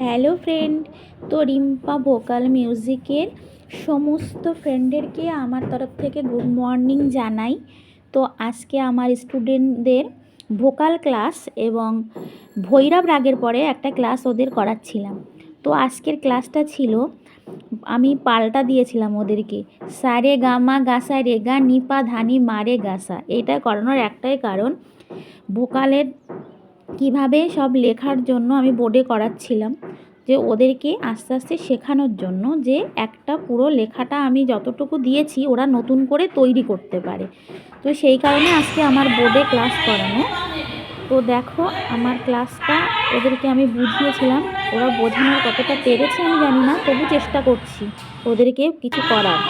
Hello friend, তো Rimpa vocal মিউজিকের সমস্ত ফ্রেন্ডদেরকে আমার তরফ থেকে গুড মর্নিং জানাই। তো আজকে আমার স্টুডেন্টদের ভোকাল ক্লাস এবং ভৈরব রাগের পরে একটা ক্লাস ওদের করাচ্ছিলাম। তো আজকের ক্লাসটা ছিল, আমি পাল্টা দিয়েছিলাম ওদেরকে, সারে গামা গাসা রেগা নিপা ধানি মারে গাসা এটা করানোর একটাই কারণ, ভোকালের কীভাবে সব লেখার জন্য আমি বোর্ডে করাচ্ছিলাম, যে ওদেরকে আস্তে আস্তে শেখানোর জন্য যে একটা পুরো লেখাটা আমি যতটুকু দিয়েছি ওরা নতুন করে তৈরি করতে পারে। তো সেই কারণে আজকে আমার বোর্ডে ক্লাস করানো। তো দেখো আমার ক্লাসটা ওদেরকে আমি বুঝিয়েছিলাম, ওরা বোঝানোর কতটা পেরেছে আমি জানি না, তবু চেষ্টা করছি ওদেরকে কিছু করার।